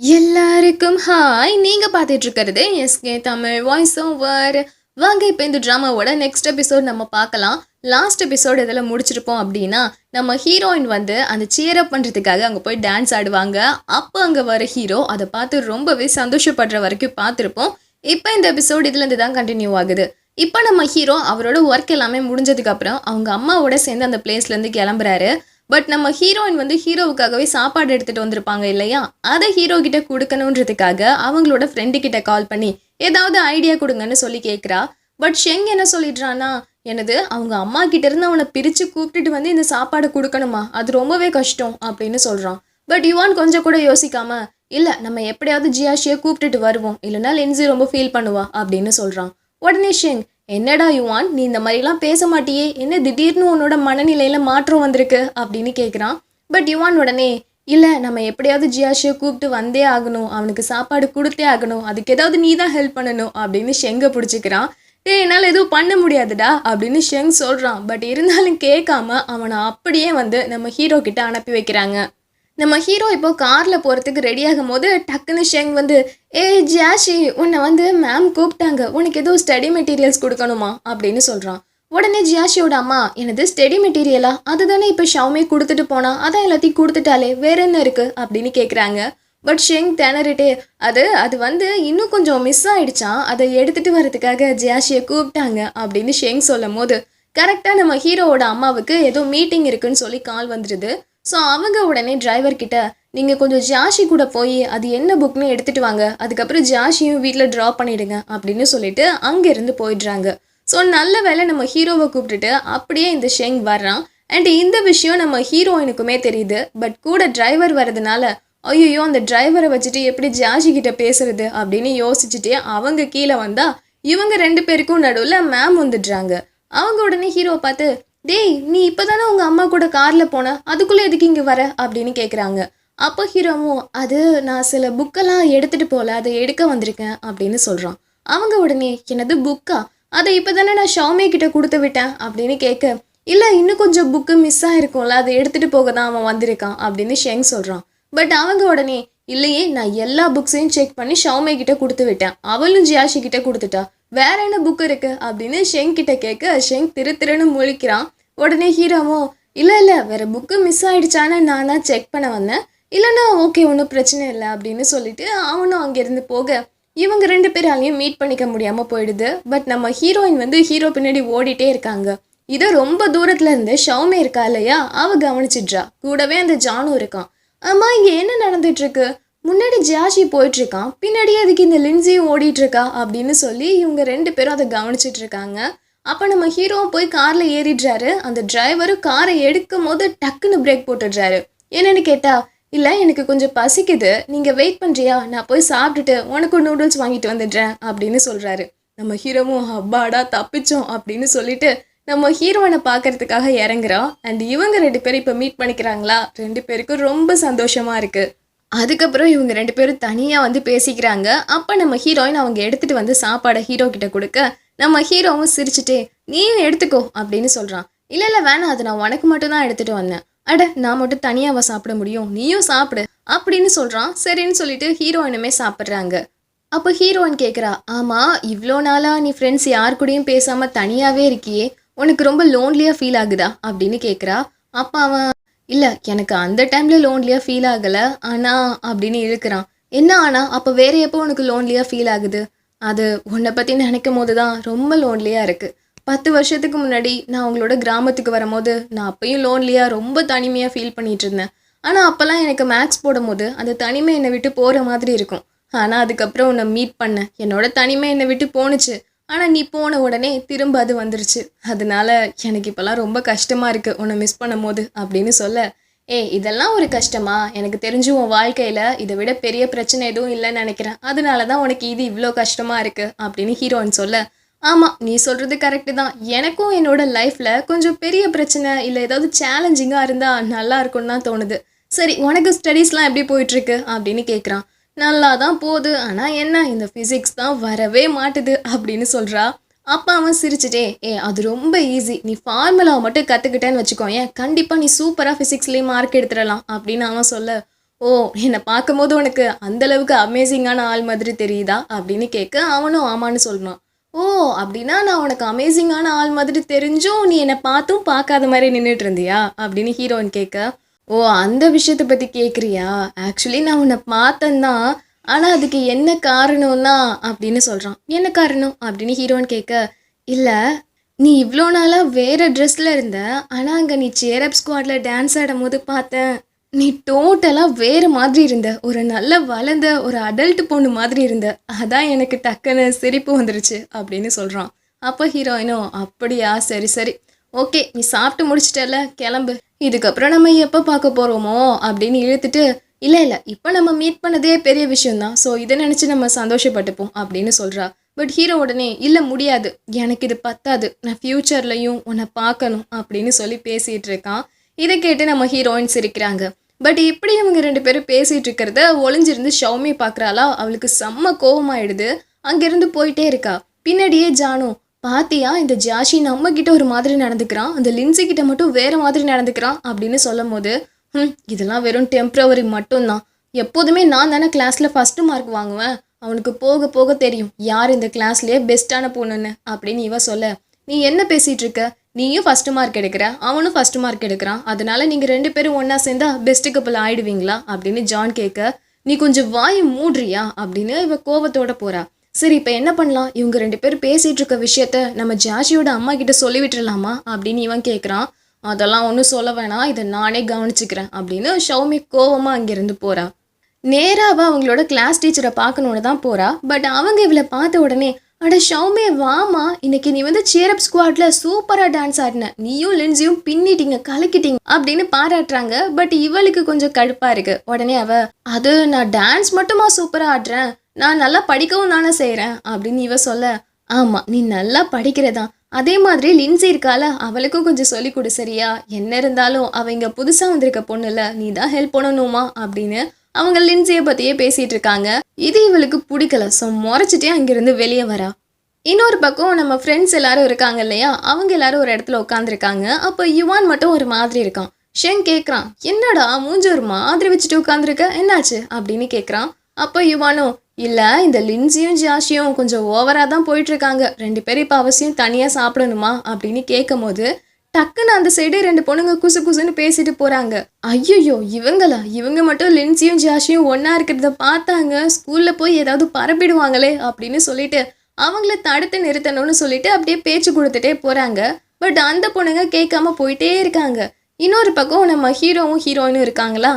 எல்லாருக்கும் ஹாய் நீங்கள் பார்த்துட்டு இருக்கிறது எஸ்கே தமிழ் வாய்ஸ் ஓவர் வாங்க இப்போ இந்த ட்ராமாவோட நெக்ஸ்ட் எபிசோட் நம்ம பார்க்கலாம். லாஸ்ட் எபிசோட் இதில் முடிச்சிருப்போம் அப்படின்னா நம்ம ஹீரோயின் வந்து அந்த cheer பண்ணுறதுக்காக அங்கே போய் டான்ஸ் ஆடுவாங்க. அப்போ அங்கே வர ஹீரோ அதை பார்த்து ரொம்பவே சந்தோஷப்படுற வரைக்கும் பார்த்துருப்போம். இப்போ இந்த எபிசோட் இதுலேருந்து தான் கண்டினியூ ஆகுது. இப்போ நம்ம ஹீரோ அவரோட ஒர்க் எல்லாமே முடிஞ்சதுக்கப்புறம் அவங்க அம்மாவோட சேர்ந்து அந்த பிளேஸ்லேருந்து கிளம்புறாரு. பட் நம்ம ஹீரோயின் வந்து ஹீரோவுக்காகவே சாப்பாடு எடுத்துட்டு வந்திருப்பாங்க இல்லையா? அதை ஹீரோ கிட்ட கொடுக்கணுன்றதுக்காக அவங்களோட ஃப்ரெண்டு கிட்ட கால் பண்ணி ஏதாவது ஐடியா கொடுங்கன்னு சொல்லி கேட்குறா பட் ஷெங் என்ன சொல்லிடுறான்னா எனது அவங்க அம்மா கிட்ட இருந்து அவனை பிரித்து கூப்பிட்டுட்டு வந்து இந்த சாப்பாடு கொடுக்கணுமா? அது ரொம்பவே கஷ்டம் அப்படின்னு சொல்கிறான் பட் யுவான் கொஞ்சம் கூட யோசிக்காம இல்லை நம்ம எப்படியாவது ஜியாஷியை கூப்பிட்டுட்டு வருவோம். இல்லைன்னா லென்ஸி ரொம்ப ஃபீல் பண்ணுவா அப்படின்னு சொல்கிறான் உடனே ஷெங் என்னடா யுவான் நீ இந்த மாதிரிலாம் பேச மாட்டியே என்ன திடீர்னு உன்னோட மனநிலையில் மாற்றம் வந்திருக்கு அப்படின்னு கேட்குறான் பட் யுவான் உடனே இல்லை நம்ம எப்படியாவது ஜியாஷியை கூப்பிட்டு வந்தே ஆகணும் அவனுக்கு சாப்பாடு கொடுத்தே ஆகணும் அதுக்கு ஏதாவது நீ தான் ஹெல்ப் பண்ணணும் அப்படின்னு ஷெங்கை பிடிச்சிக்கிறான். ஏ என்னால் எதுவும் பண்ண முடியாதுடா அப்படின்னு ஷெங் சொல்கிறான் பட் இருந்தாலும் கேட்காம அவனை அப்படியே வந்து நம்ம ஹீரோ கிட்ட அனுப்பி வைக்கிறாங்க. நம்ம ஹீரோ இப்போ காரில் போகிறதுக்கு ரெடி ஆகும் போது டக்குன்னு ஷெங் வந்து ஏய் ஜாஷி உன்னை வந்து மேம் கூப்பிட்டாங்க. உனக்கு எதுவும் ஸ்டடி மெட்டீரியல்ஸ் கொடுக்கணுமா? அப்படின்னு சொல்கிறான் உடனே ஜியாஷியோட அம்மா எனது ஸ்டடி மெட்டீரியலா அதுதானே இப்போ ஷவுமே கொடுத்துட்டு போனா? அதான் எல்லாத்தையும் கொடுத்துட்டாலே வேற என்ன இருக்கு? அப்படின்னு கேட்குறாங்க பட் ஷெங் திணறிட்டே அது அது வந்து இன்னும் கொஞ்சம் மிஸ் ஆயிடுச்சான் அதை எடுத்துட்டு வரதுக்காக ஜியாஷியை கூப்பிட்டாங்க. அப்படின்னு ஷெங் சொல்லும் போது கரெக்டாக நம்ம ஹீரோவோட அம்மாவுக்கு ஏதோ மீட்டிங் இருக்குன்னு சொல்லி கால் வந்துடுது. ஸோ அவங்க உடனே டிரைவர் கிட்ட நீங்கள் கொஞ்சம் ஜாஷி கூட போய் அது என்ன புக்னு எடுத்துகிட்டு வாங்க. அதுக்கப்புறம் ஜாஷியும் வீட்டில் ட்ராப் பண்ணிவிடுங்க அப்படின்னு சொல்லிட்டு அங்கேருந்து போயிடுறாங்க. ஸோ நல்ல வேளை நம்ம ஹீரோவை கூப்பிட்டுட்டு அப்படியே இந்த ஷெங் வர்றான். அண்ட் இந்த விஷயம் நம்ம ஹீரோயினுக்குமே தெரியுது. பட் கூட டிரைவர் வர்றதுனால ஐயோ அந்த டிரைவரை வச்சுட்டு எப்படி ஜாஷி கிட்ட பேசுறது? அப்படின்னு யோசிச்சுட்டே அவங்க கீழே வந்தால் இவங்க ரெண்டு பேருக்கும் நடுவில் மேம் வந்துடுறாங்க. அவங்க உடனே ஹீரோவை பார்த்து டேய் நீ இப்போதானே உங்கள் அம்மா கூட காரில் போன? அதுக்குள்ளே எதுக்கு இங்கே வர? அப்படின்னு கேட்குறாங்க அப்போ ஹீரோவும் அது நான் சில புக்கெல்லாம் எடுத்துகிட்டு போகல அதை எடுக்க வந்திருக்கேன் அப்படின்னு சொல்கிறான் அவங்க உடனே என்னது புக்கா? அதை இப்போ தானே நான் ஷாமே கிட்ட கொடுத்து விட்டேன் அப்படின்னு கேட்க இல்லை இன்னும் கொஞ்சம் புக்கு மிஸ் ஆகிருக்கும்ல அதை எடுத்துகிட்டு போக தான் அவன் வந்திருக்கான் அப்படின்னு ஷெங் சொல்கிறான் பட் அவங்க உடனே இல்லையே நான் எல்லா புக்ஸையும் செக் பண்ணி ஷாமே கிட்ட கொடுத்து விட்டேன். அவளும் ஜியாஷி கிட்ட கொடுத்துட்டா. வேற என்ன புக் இருக்கு? அப்படின்னு ஷெங் கிட்ட கேட்க ஷெங் திரு திருன்னு முழிக்கிறான் உடனே ஹீரோவும் இல்லை இல்லை வேற புக்கு மிஸ் ஆயிடுச்சான்னு நான் தான் செக் பண்ண வந்தேன். இல்லைனா ஓகே ஒன்றும் பிரச்சனை இல்லை அப்படின்னு சொல்லிட்டு அவனும் அங்கேருந்து போக இவங்க ரெண்டு பேராலையும் மீட் பண்ணிக்க முடியாமல் போயிடுது. பட் நம்ம ஹீரோயின் வந்து ஹீரோ பின்னாடி ஓடிட்டே இருக்காங்க. இதை ரொம்ப தூரத்துல இருந்து ஷவுமே இருக்கா இல்லையா? அவ கவனிச்சிட்றா. கூடவே அந்த ஜானும் இருக்கான். ஆமா இங்க என்ன நடந்துட்டு இருக்கு? முன்னாடி ஜாஷி போயிட்டு இருக்கான் பின்னாடி அதுக்கு இந்த லின்சியும் ஓடிட்டு இருக்கா அப்படின்னு சொல்லி இவங்க ரெண்டு பேரும் அதை கவனிச்சிட்டு இருக்காங்க அப்போ நம்ம ஹீரோவும் போய் காரில் ஏறிடுறாரு. அந்த டிரைவரும் காரை எடுக்கும் போது டக்குன்னு பிரேக் போட்டுடுறாரு. என்னன்னு கேட்டா இல்லை எனக்கு கொஞ்சம் பசிக்குது. நீங்கள் வெயிட் பண்ணுறியா நான் போய் சாப்பிட்டுட்டு உனக்கு நூடுல்ஸ் வாங்கிட்டு வந்துடுறேன் அப்படின்னு சொல்கிறாரு நம்ம ஹீரோவும் அப்பாடா தப்பிச்சோம் அப்படின்னு சொல்லிட்டு நம்ம ஹீரோயினை பார்க்கறதுக்காக இறங்குறோம் அண்ட் இவங்க ரெண்டு பேரும் இப்போ மீட் பண்ணிக்கிறாங்களா? ரெண்டு பேருக்கும் ரொம்ப சந்தோஷமாக இருக்குது அதுக்கப்புறம் இவங்க ரெண்டு பேரும் தனியாக வந்து பேசிக்கிறாங்க. அப்போ நம்ம ஹீரோயின் அவங்க எடுத்துகிட்டு வந்து சாப்பாடை ஹீரோ கிட்ட கொடுக்க நம்ம ஹீரோவும் சிரிச்சுட்டே நீயும் எடுத்துக்கோ? அப்படின்னு சொல்கிறான் இல்லை இல்லை வேணாம் அது நான் உனக்கு மட்டும் தான் வந்தேன். அட நான் மட்டும் தனியாவா சாப்பிட முடியும்? நீயும் சாப்பிடு அப்படின்னு சொல்கிறான் சரின்னு சொல்லிட்டு ஹீரோயினுமே சாப்பிட்றாங்க. அப்போ ஹீரோயின் கேட்குறா ஆமாம் இவ்வளோ நாளாக நீ ஃப்ரெண்ட்ஸ் யார் கூடயும் பேசாமல் தனியாகவே இருக்கியே. உனக்கு ரொம்ப லோன்லியாக ஃபீல் ஆகுதா? அப்படின்னு கேட்குறா அப்போ அவன் இல்லை எனக்கு அந்த டைமில் லோன்லியாக ஃபீல் ஆகலை. ஆனால் அப்படின்னு இழுக்கிறான். என்ன ஆனால் அப்போ வேற எப்போ உனக்கு லோன்லியாக ஃபீல் ஆகுது? அது உன்னை பற்றி நினைக்கும் போது தான் ரொம்ப லோன்லியாக இருக்குது பத்து வருஷத்துக்கு முன்னாடி நான் உங்களோட கிராமத்துக்கு வரும்போது நான் அப்பயும் லோன்லியாக ரொம்ப தனிமையாக ஃபீல் பண்ணிகிட்டு இருந்தேன். ஆனால் அப்போல்லாம் எனக்கு மேக்ஸ் போடும்போது அந்த தனிமை என்னை விட்டு போகிற மாதிரி இருக்கும். ஆனால் அதுக்கப்புறம் உன்னை மீட் பண்ணேன். என்னோட தனிமை என்னை விட்டு போணுச்சு. ஆனால் நீ போன உடனே திரும்ப அது வந்துருச்சு. அதனால எனக்கு இப்போல்லாம் ரொம்ப கஷ்டமாக இருக்குது உன்னை மிஸ் பண்ணும் போது அப்படின்னு சொல்ல. ஏய் இதெல்லாம் ஒரு கஷ்டமா? எனக்கு தெரிஞ்சு உன் வாழ்க்கையில் இதை விட பெரிய பிரச்சனை எதுவும் இல்லைன்னு நினைக்கிறேன். அதனால தான் உனக்கு இது இவ்வளோ கஷ்டமாக இருக்குது அப்படின்னு ஹீரோயின் சொல்ல. ஆமாம் நீ சொல்கிறது கரெக்டு தான். எனக்கும் என்னோடய லைஃப்பில் கொஞ்சம் பெரிய பிரச்சனை இல்லை ஏதாவது சேலஞ்சிங்காக இருந்தால் நல்லா இருக்கும்னு தான் தோணுது. சரி உனக்கு ஸ்டடீஸ்லாம் எப்படி போயிட்டுருக்கு அப்படின்னு கேட்குறான் நல்லா தான் போகுது. ஆனால் என்ன இந்த ஃபிசிக்ஸ் தான் வரவே மாட்டுது அப்படின்னு சொல்கிறா அப்பா அவன் சிரிச்சிட்டே ஏ அது ரொம்ப ஈஸி நீ ஃபார்முலாவை மட்டும் கற்றுக்கிட்டேன்னு வச்சுக்கோ. ஏன்? கண்டிப்பாக நீ சூப்பராக ஃபிசிக்ஸ்லேயே மார்க் எடுத்துடலாம் அப்படின்னு அவன் சொல்ல. ஓ என்னை பார்க்கும்போது உனக்கு அந்தளவுக்கு அமேசிங்கான ஆள் மாதிரி தெரியுதா? அப்படின்னு கேட்க அவனும் ஆமான்னு சொல்லணும் ஓ அப்படின்னா நான் உனக்கு அமேசிங்கான ஆள் மாதிரி தெரிஞ்சும் நீ என்னை பார்த்தும் பார்க்காத மாதிரி நின்றுட்டு இருந்தியா? அப்படின்னு ஹீரோயின் கேட்க ஓ அந்த விஷயத்தை பற்றி கேட்குறியா ஆக்சுவலி நான் உன்னை பார்த்தேன்தான் ஆனால் அதுக்கு என்ன காரணம்னா அப்படின்னு சொல்கிறான் என்ன காரணம் அப்படின்னு ஹீரோன்னு கேட்க இல்லை நீ இவ்வளோ நாளாக வேறு ட்ரெஸ்ஸில் இருந்த ஆனால் அங்கே நீ சேரப் ஸ்குவாடில் டான்ஸ் ஆடும் போது பார்த்தேன். நீ டோட்டலாக வேறு மாதிரி இருந்த ஒரு நல்ல வளர்ந்த ஒரு அடல்ட் பொண்ணு மாதிரி இருந்த. அதான் எனக்கு டக்குன்னு சிரிப்பு வந்துருச்சு அப்படின்னு சொல்கிறான் அப்போ ஹீரோயினும் அப்படியா சரி சரி. ஓகே நீ சாப்பிட்டு முடிச்சிட்டல கிளம்பு. இதுக்கப்புறம் நம்ம எப்போ பார்க்க போகிறோமோ அப்படின்னு இழுத்துட்டு இல்லை இல்லை இப்போ நம்ம மீட் பண்ணதே பெரிய விஷயம்தான். ஸோ இதை நினச்சி நம்ம சந்தோஷப்பட்டுப்போம் அப்படின்னு சொல்கிறா பட் ஹீரோ உடனே இல்லை முடியாது. எனக்கு இது பத்தாது. நான் ஃப்யூச்சர்லையும் உன்னை பார்க்கணும் அப்படின்னு சொல்லி பேசிகிட்டு இருக்கான். இதை கேட்டு நம்ம ஹீரோயின் சிரிக்கிறாங்க. பட் இப்படி இவங்க ரெண்டு பேரும் பேசிகிட்டு இருக்கிறத ஒளிஞ்சிருந்து ஷவுமி பார்க்குறாளா? அவளுக்கு செம்ம கோபமாயிடுது அங்கேருந்து போயிட்டே இருக்கா. பின்னாடியே ஜானு பாத்தியா இந்த ஜாஷி நம்ம கிட்ட ஒரு மாதிரி நடந்துக்கிறான் அந்த லின்சி கிட்ட மட்டும் வேற மாதிரி நடந்துக்கிறான் அப்படின்னு சொல்லும் போது ம் இதெல்லாம் வெறும் டெம்ப்ரவரி மட்டும்தான். எப்போதுமே நான் தானே கிளாஸில் ஃபஸ்ட்டு மார்க் வாங்குவேன். அவனுக்கு போக போக தெரியும் யார் இந்த கிளாஸ்லேயே பெஸ்ட்டான பொண்ணுன்னு அப்படின்னு இவ சொல்ல நீ என்ன பேசிட்டு இருக்க? நீயும் ஃபர்ஸ்ட் மார்க் எடுக்கிற அவனும் ஃபர்ஸ்ட் மார்க் எடுக்கிறான். அதனால நீங்க ரெண்டு பேரும் ஒன்றா சேர்ந்தா பெஸ்ட் கப்பல் ஆயிடுவீங்களா? அப்படின்னு ஜான் கேட்க நீ கொஞ்சம் வாய் மூடுறியா? அப்படின்னு இவ கோவத்தோட போறா. சரி இப்போ என்ன பண்ணலாம்? இவங்க ரெண்டு பேரும் பேசிகிட்டு இருக்க விஷயத்த நம்ம ஜாஷியோட அம்மா கிட்ட சொல்லி விட்டுறலாமா? அப்படின்னு இவன் கேட்குறான் அதெல்லாம் ஒன்றும் சொல்ல வேணாம். இதை நானே கவனிச்சுக்கிறேன் அப்படின்னு ஷௌமி கோவமா அங்கேருந்து போகிறா நேராக அவங்களோட கிளாஸ் டீச்சரை பார்க்கணுன்னு தான் போகிறா பட் அவங்க இவளை பார்த்த உடனே அட ஷௌமே வாமா இன்னைக்கு நீ வந்து சேரப் ஸ்குவாட்ல சூப்பரா டான்ஸ் ஆடின. நீயும் லென்ஸையும் பின்னிட்டீங்க கலக்கிட்டீங்க அப்படின்னு பாராட்டுறாங்க. பட் இவளுக்கு கொஞ்சம் கடுப்பா இருக்கு. உடனே அவ அது நான் டான்ஸ் மட்டுமா சூப்பரா ஆடுறேன்? நான் நல்லா படிக்கவும் தானே செய்கிறேன் அப்படின்னு இவ சொல்ல ஆமாம் நீ நல்லா படிக்கிறதா அதே மாதிரி லின்சி இருக்கால அவளுக்கும் கொஞ்சம் சொல்லி கொடு சரியா? என்ன இருந்தாலும் அவங்க புதுசாக வந்திருக்க பொண்ணுல நீ தான் ஹெல்ப் பண்ணணுமா? அப்படின்னு அவங்க லின்சியை பற்றியே பேசிகிட்டு இருக்காங்க. இது இவளுக்கு பிடிக்கல ஸோ முறைச்சிட்டே அங்கேருந்து வெளியே வரா. இன்னொரு பக்கம் நம்ம ஃப்ரெண்ட்ஸ் எல்லாரும் இருக்காங்க இல்லையா? அவங்க எல்லாரும் ஒரு இடத்துல உட்காந்துருக்காங்க அப்போ யுவான் மட்டும் ஒரு மாதிரி இருக்கான். ஷெங் கேட்குறான் என்னடா மூஞ்சி ஒரு மாதிரி வச்சுட்டு உட்காந்துருக்க என்னாச்சு? அப்படின்னு கேட்குறான் அப்போ யுவானும் இல்லை இந்த லின்சியும் ஜாஷியும் கொஞ்சம் ஓவராக தான் போயிட்டுருக்காங்க. ரெண்டு பேரும் இப்போ அவசியம் தனியாக சாப்பிடணுமா அப்படின்னு கேட்கும் போது டக்குன்னு அந்த சைடு ரெண்டு பொண்ணுங்க குசு குசுன்னு பேசிட்டு போகிறாங்க ஐயோ இவங்களா? இவங்க மட்டும் லின்சியும் ஜாஷியும் ஒன்றா இருக்கிறத பார்த்தாங்க. ஸ்கூலில் போய் ஏதாவது பரப்பிடுவாங்களே அப்படின்னு சொல்லிட்டு அவங்கள தடுத்து நிறுத்தணும்னு சொல்லிட்டு அப்படியே பேச்சு கொடுத்துட்டே போகிறாங்க பட் அந்த பொண்ணுங்க கேட்காம போயிட்டே இருக்காங்க. இன்னொரு பக்கம் நம்ம ஹீரோவும் ஹீரோயினும் இருக்காங்களா?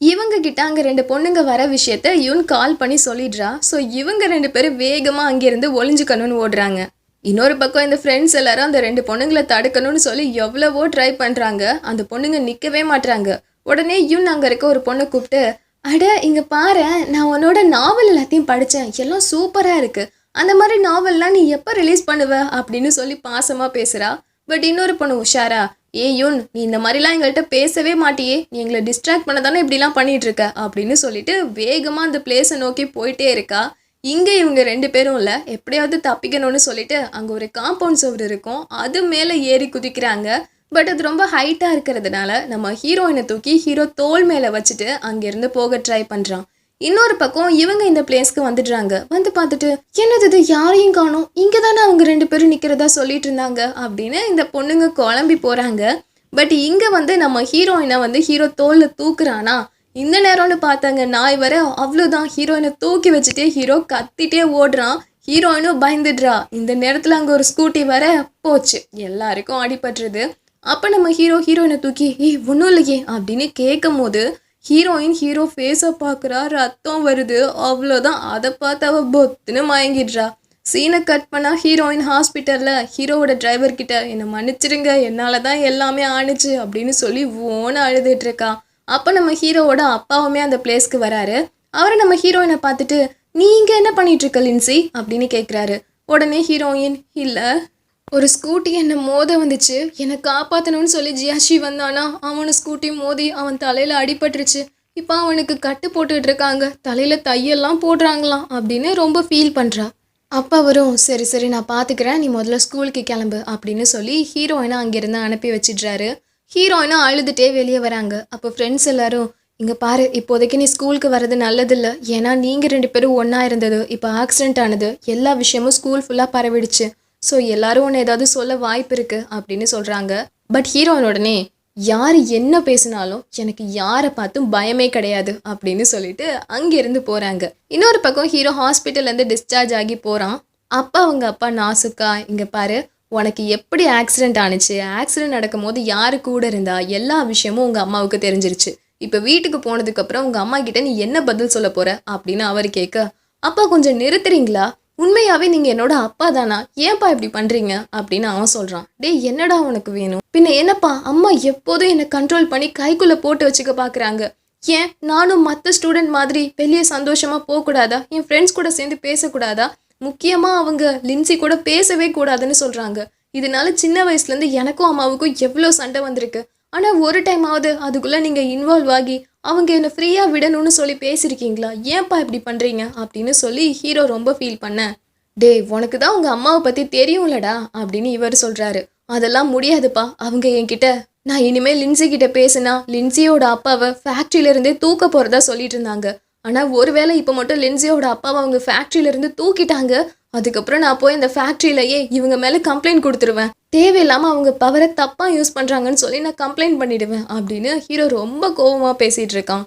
இவங்க கிட்ட அங்கே ரெண்டு பொண்ணுங்க வர விஷயத்த இவன் கால் பண்ணி சொல்லிடுறா. ஸோ இவங்க ரெண்டு பேரும் வேகமாக அங்கேருந்து ஒளிஞ்சுக்கணும்னு ஓடுறாங்க. இன்னொரு பக்கம் இந்த ஃப்ரெண்ட்ஸ் எல்லாரும் அந்த ரெண்டு பொண்ணுங்களை தடுக்கணும்னு சொல்லி எவ்வளவோ ட்ரை பண்ணுறாங்க அந்த பொண்ணுங்க நிற்கவே மாட்டுறாங்க உடனே யுன் அங்கே இருக்க ஒரு பொண்ணை கூப்பிட்டு அட இங்கே பாரு நான் உன்னோட நாவல் எல்லாத்தையும் படித்தேன் எல்லாம் சூப்பராக இருக்குது அந்த மாதிரி நாவல்லாம் நீ எப்போ ரிலீஸ் பண்ணுவ? அப்படின்னு சொல்லி பாசமாக பேசுகிறா பட் இன்னொரு பொண்ணு உஷாரா ஏ யோன் நீ இந்த மாதிரிலாம் எங்கள்கிட்ட பேசவே மாட்டியே. நீ எங்களை டிஸ்ட்ராக்ட் பண்ண தானே இப்படிலாம் பண்ணிட்டு இருக்க அப்படின்னு சொல்லிட்டு வேகமாக அந்த பிளேஸை நோக்கி போயிட்டே இருக்கா. இங்கே இவங்க ரெண்டு பேரும் இல்லை எப்படியாவது தப்பிக்கணும்னு சொல்லிட்டு அங்கே ஒரு காம்பவுண்ட் சுவர் இருக்கும். அது மேலே ஏறி குதிக்கிறாங்க. பட் அது ரொம்ப ஹைட்டாக இருக்கிறதுனால நம்ம ஹீரோயினை தூக்கி ஹீரோ தோல் மேலே வச்சுட்டு அங்கேருந்து போக ட்ரை பண்ணுறான் இன்னொரு பக்கம் இவங்க இந்த பிளேஸ்க்கு வந்துடுறாங்க. வந்து பார்த்துட்டு என்னது இது? யாரையும் காணும். இங்கே தானே அவங்க ரெண்டு பேரும் நிற்கிறதா சொல்லிட்டு இருந்தாங்க. அப்படின்னு இந்த பொண்ணுங்க குழம்பி போகிறாங்க பட் இங்கே வந்து நம்ம ஹீரோயினை வந்து ஹீரோ தோலில் தூக்குறானா? இந்த நேரம்னு பார்த்தாங்க. நாய் வர அவ்வளோதான் ஹீரோயினை தூக்கி வச்சுட்டே ஹீரோ கத்திட்டே ஓடுறான். ஹீரோயினும் பயந்துடுறா. இந்த நேரத்தில் அங்கே ஒரு ஸ்கூட்டி வர போச்சு. எல்லாருக்கும் அடிபட்டுறது அப்போ நம்ம ஹீரோ ஹீரோயினை தூக்கி ஏய் ஒன்றும் இல்லையே. அப்படின்னு கேட்கும் போது ஹீரோயின் ஹீரோ ஃபேஸை பார்க்குறா ரத்தம் வருது. அவ்வளோதான் அதை பார்த்து அவள் பொத்துன்னு மயங்கிடுறா. சீனை கட் பண்ணால் ஹீரோயின் ஹாஸ்பிட்டலில் ஹீரோவோட டிரைவர்கிட்ட என்னை மன்னிச்சிடுங்க. என்னால் தான் எல்லாமே ஆணுச்சு அப்படின்னு சொல்லி ஓன அழுதுட்ருக்கா அப்போ நம்ம ஹீரோவோட அப்பாவுமே அந்த பிளேஸ்க்கு வராரு. அவரை நம்ம ஹீரோயினை பார்த்துட்டு நீ இங்கே என்ன பண்ணிகிட்ருக்க லின்சி அப்படின்னு கேட்குறாரு உடனே ஹீரோயின் இல்லை. ஒரு ஸ்கூட்டி என்னை மோத வந்துச்சு. என்னை காப்பாற்றணும்னு சொல்லி ஜியாஷி வந்தானா? அவனை ஸ்கூட்டி மோதி அவன் தலையில் அடிபட்டுருச்சு. இப்போ அவனுக்கு கட்டு போட்டுட்டு இருக்காங்க. தலையில் தையெல்லாம் போடுறாங்களாம் அப்படின்னு ரொம்ப ஃபீல் பண்ணுறா அப்பா வரும் சரி சரி நான் பார்த்துக்கிறேன் நீ முதல்ல ஸ்கூலுக்கு கிளம்பு அப்படின்னு சொல்லி ஹீரோயினை அங்கேருந்து அனுப்பி வச்சிடுறாரு. ஹீரோயினும் அழுதுட்டே வெளியே வராங்க. அப்போ ஃப்ரெண்ட்ஸ் எல்லாரும் இங்கே பாரு இப்போதைக்கு நீ ஸ்கூலுக்கு வர்றது நல்லதில்ல. ஏன்னா நீங்கள் ரெண்டு பேரும் ஒன்றா இருந்தது. இப்போ ஆக்சிடென்ட் ஆனது. எல்லா விஷயமும் ஸ்கூல் ஃபுல்லாக பரவிடுச்சு. ஸோ எல்லாரும் உன்னை ஏதாவது சொல்ல வாய்ப்பு இருக்குது அப்படின்னு சொல்கிறாங்க பட் ஹீரோயின் உடனே யார் என்ன பேசினாலும் எனக்கு யாரை பார்த்தும் பயமே கிடையாது அப்படின்னு சொல்லிட்டு அங்கேருந்து போகிறாங்க இன்னொரு பக்கம் ஹீரோ ஹாஸ்பிட்டல்லேருந்து டிஸ்சார்ஜ் ஆகி போகிறான் அப்பா அவங்க அப்பா நாசுக்கா இங்கே பாரு உனக்கு எப்படி ஆக்சிடென்ட் ஆனுச்சு? ஆக்சிடென்ட் நடக்கும்போது யார் கூட இருந்தா? எல்லா விஷயமும் உங்கள் அம்மாவுக்கு தெரிஞ்சிருச்சு. இப்போ வீட்டுக்கு போனதுக்கப்புறம் உங்கள் அம்மா கிட்ட நீ என்ன பதில் சொல்ல போகிற அப்படின்னு அவர் கேட்க அப்பா கொஞ்சம் நிறுத்துறீங்களா? உண்மையாவே நீங்க என்னோட அப்பா தானா? ஏன்பா இப்படி பண்றீங்க? அப்படின்னு அவன் சொல்றான். டேய் என்னடா உனக்கு வேணும்? பின்ன என்னப்பா? அம்மா எப்போதும் என்னை கண்ட்ரோல் பண்ணி கைக்குள்ள போட்டு வச்சுக்க பாக்குறாங்க. ஏன்? நானும் மற்ற ஸ்டூடெண்ட் மாதிரி வெளியே சந்தோஷமா போகக்கூடாதா? என் ஃப்ரெண்ட்ஸ் கூட சேர்ந்து பேசக்கூடாதா? முக்கியமா அவங்க லின்சி கூட பேசவே கூடாதுன்னு சொல்றாங்க. இதனால சின்ன வயசுல இருந்து எனக்கும் அம்மாவுக்கும் எவ்வளோ சண்டை வந்திருக்கு. ஆனா ஒரு டைம் ஆகுது அதுக்குள்ள நீங்க இன்வால்வ் ஆகி அவங்க என்னை ஃப்ரீயாக விடணும்னு சொல்லி பேசியிருக்கீங்களா? ஏன்ப்பா இப்படி பண்ணுறீங்க அப்படின்னு சொல்லி ஹீரோ ரொம்ப ஃபீல் பண்ண. டேய் உனக்கு தான் உங்கள் அம்மாவை பற்றி தெரியும்லடா அப்படின்னு இவர் சொல்கிறாரு அதெல்லாம் முடியாதுப்பா. அவங்க என்கிட்ட நான் இனிமேல் லின்சி கிட்ட பேசினா லின்சியோட அப்பாவை ஃபேக்ட்ரியில இருந்தே தூக்க போகிறதா சொல்லிட்டு இருந்தாங்க. ஆனால் ஒருவேளை இப்போ மட்டும் லின்சியோட அப்பாவை அவங்க ஃபேக்ட்ரியிலேருந்து தூக்கிட்டாங்க அதுக்கப்புறம் நான் போய் இந்த ஃபேக்ட்ரியிலேயே இவங்க மேலே கம்ப்ளைண்ட் கொடுத்துருவேன். தேவையில்லாமல் அவங்க பவரை தப்பாக யூஸ் பண்ணுறாங்கன்னு சொல்லி நான் கம்ப்ளைண்ட் பண்ணிடுவேன் அப்படின்னு ஹீரோ ரொம்ப கோபமாக பேசிகிட்டு இருக்கான்.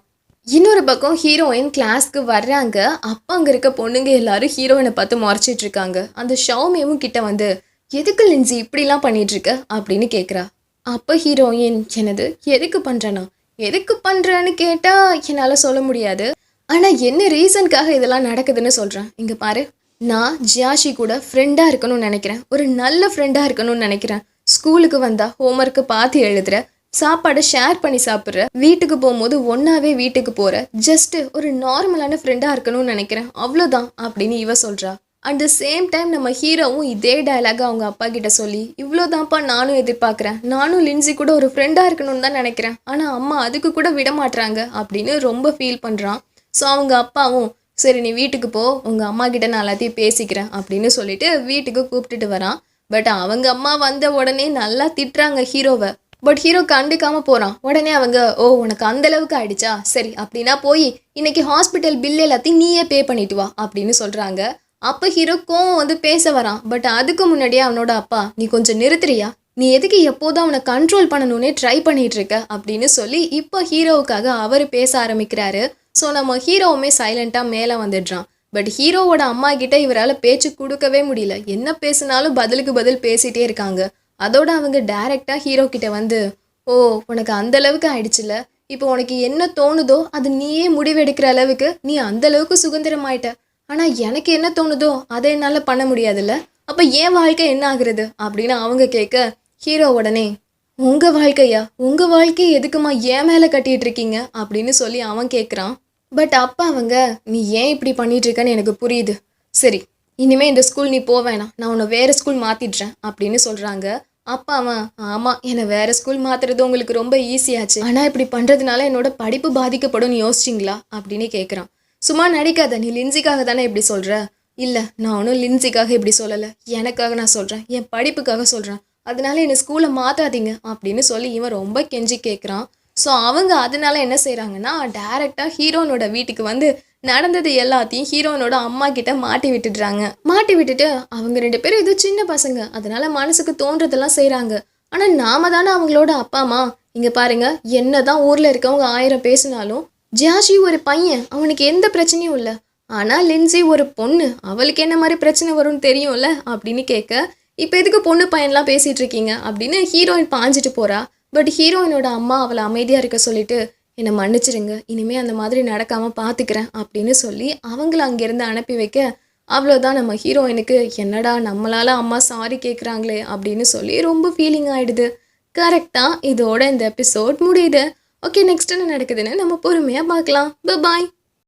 இன்னொரு பக்கம் ஹீரோயின் கிளாஸ்க்கு வர்றாங்க. அப்போ அங்கே இருக்க பொண்ணுங்க எல்லாரும் ஹீரோயினை பார்த்து முறைச்சிட்டு இருக்காங்க. அந்த ஷவுமியமும் கிட்ட வந்து எதுக்கு லின்சி இப்படிலாம் பண்ணிகிட்ருக்க அப்படின்னு கேட்குறா அப்போ ஹீரோயின் எனது எதுக்கு பண்ணுறேன்னா எதுக்கு பண்ணுறேன்னு கேட்டால் என்னால் சொல்ல முடியாது. ஆனால் என்ன ரீசனுக்காக இதெல்லாம் நடக்குதுன்னு சொல்கிறேன் இங்கே பாரு. நான் ஜியாஷி கூட ஃப்ரெண்டாக இருக்கணும்னு நினைக்கிறேன். ஒரு நல்ல ஃப்ரெண்டாக இருக்கணும்னு நினைக்கிறேன். ஸ்கூலுக்கு வந்தால் ஹோம்ஒர்க்கு பார்த்து எழுதுற சாப்பாடை ஷேர் பண்ணி சாப்பிட்ற வீட்டுக்கு போகும்போது ஒன்றாவே வீட்டுக்கு போகிற ஜஸ்ட்டு ஒரு நார்மலான ஃப்ரெண்டாக இருக்கணும்னு நினைக்கிறேன். அவ்வளோதான் அப்படின்னு இவ சொல்கிறா அட் த சேம் டைம் நம்ம ஹீரோவும் இதே டைலாக அவங்க அப்பா கிட்ட சொல்லி இவ்வளோதான்ப்பா நானும் எதிர்பார்க்குறேன். நானும் லின்சி கூட ஒரு ஃப்ரெண்டாக இருக்கணும்னு தான் நினைக்கிறேன். ஆனால் அம்மா அதுக்கு கூட விட மாட்டுறாங்க அப்படின்னு ரொம்ப ஃபீல் பண்ணுறான் ஸோ அவங்க அப்பாவும் சரி நீ வீட்டுக்கு போ உங்கள் அம்மா கிட்ட நான் எல்லாத்தையும் பேசிக்கிறேன் அப்படின்னு சொல்லிட்டு வீட்டுக்கு கூப்பிட்டுட்டு வரான். பட் அவங்க அம்மா வந்த உடனே நல்லா திட்டுறாங்க ஹீரோவை. பட் ஹீரோ கண்டுக்காம போகிறான் உடனே அவங்க ஓ உனக்கு அந்த அளவுக்கு ஆயிடுச்சா சரி அப்படின்னா போய் இன்னைக்கு ஹாஸ்பிட்டல் பில் எல்லாத்தையும் நீயே பே பண்ணிட்டு வா அப்படின்னு சொல்கிறாங்க அப்போ ஹீரோ கோவம் வந்து பேச வரான். பட் அதுக்கு முன்னாடியே அவனோட அப்பா நீ கொஞ்சம் நிறுத்துறியா? நீ எதுக்கு எப்போதும் அவனை கண்ட்ரோல் பண்ணணும்னே ட்ரை பண்ணிட்டு இருக்க? அப்படின்னு சொல்லி இப்போ ஹீரோவுக்காக அவர் பேச ஆரம்பிக்கிறாரு. ஸோ நம்ம ஹீரோவுமே சைலண்ட்டாக மேலே வந்துடுறான். பட் ஹீரோவோட அம்மா கிட்ட இவரால் பேச்சு கொடுக்கவே முடியல. என்ன பேசினாலும் பதிலுக்கு பதில் பேசிகிட்டே இருக்காங்க. அதோட அவங்க டைரெக்டாக ஹீரோ கிட்ட வந்து ஓ உனக்கு அந்த அளவுக்கு ஆயிடுச்சுல? இப்போ உனக்கு என்ன தோணுதோ அது நீயே முடிவெடுக்கிற அளவுக்கு நீ அந்த அளவுக்கு சுதந்திரமாயிட்ட ஆனால் எனக்கு என்ன தோணுதோ அதை என்னால் பண்ண முடியாதுல்ல அப்போ என் வாழ்க்கை என்ன ஆகுறது? அப்படின்னு அவங்க கேட்க ஹீரோ உடனே உங்கள் வாழ்க்கையா? உங்கள் வாழ்க்கையை எதுக்குமா ஏன் மேலே கட்டிட்டு இருக்கீங்க? அப்படின்னு சொல்லி அவன் கேட்குறான் பட் அப்பா அவங்க நீ ஏன் இப்படி பண்ணிட்டு எனக்கு புரியுது. சரி இனிமேல் இந்த ஸ்கூல் நீ போவேணா வேணாம். நான் உன்னை வேறு ஸ்கூல் மாற்றிடுறேன் அப்படின்னு சொல்கிறாங்க அப்பா அவன் ஆமாம் என்னை வேறு ஸ்கூல் மாத்துறது உங்களுக்கு ரொம்ப ஈஸியாச்சு ஆனால் இப்படி பண்ணுறதுனால என்னோட படிப்பு பாதிக்கப்படும் யோசிச்சிங்களா? அப்படின்னு கேட்குறான் சும்மா நடிக்காத. நீ லின்சிக்காக தானே இப்படி சொல்கிற இல்லை நான் ஒன்றும் லின்சிக்காக இப்படி சொல்லலை. எனக்காக நான் சொல்கிறேன் என் படிப்புக்காக சொல்கிறேன் அதனால என்னை ஸ்கூலை மாற்றாதீங்க அப்படின்னு சொல்லி இவன் ரொம்ப கெஞ்சி கேட்குறான் ஸோ அவங்க அதனால என்ன செய்கிறாங்கன்னா டேரெக்டாக ஹீரோனோட வீட்டுக்கு வந்து நடந்தது எல்லாத்தையும் ஹீரோனோட அம்மா கிட்ட மாட்டி விட்டுடுறாங்க. மாட்டி விட்டுட்டு அவங்க ரெண்டு பேரும் ஏதோ சின்ன பசங்க அதனால மனசுக்கு தோன்றதெல்லாம் செய்கிறாங்க ஆனால் நாம தானே அவங்களோட அப்பா அம்மா. இங்கே பாருங்க என்னதான் ஊரில் இருக்கவங்க ஆயிரம் பேசினாலும் ஜியாஷி ஒரு பையன் அவனுக்கு எந்த பிரச்சனையும் இல்லை. ஆனால் லின்சி ஒரு பொண்ணு அவளுக்கு என்ன மாதிரி பிரச்சனை வரும்னு தெரியும்ல அப்படின்னு கேட்க இப்போ எதுக்கு பொண்ணு பையன்லாம் பேசிகிட்டு இருக்கீங்க? அப்படின்னு ஹீரோயின் பாஞ்சிட்டு போகிறா பட் ஹீரோயினோட அம்மா அவளை அமைதியாக இருக்க சொல்லிட்டு என்னை மன்னிச்சிடுங்க. இனிமேல் அந்த மாதிரி நடக்காமல் பார்த்துக்கிறேன் அப்படின்னு சொல்லி அவங்கள அங்கேருந்து அனுப்பி வைக்க அவ்வளோதான் நம்ம ஹீரோயினுக்கு. என்னடா நம்மளால அம்மா சாரி கேட்குறாங்களே அப்படின்னு சொல்லி ரொம்ப ஃபீலிங் ஆகிடுது கரெக்டாக இதோட இந்த எபிசோட் முடியுது. ஓகே நெக்ஸ்ட் என்ன நடக்குதுன்னு நம்ம பொறுமையாக பார்க்கலாம். பாய்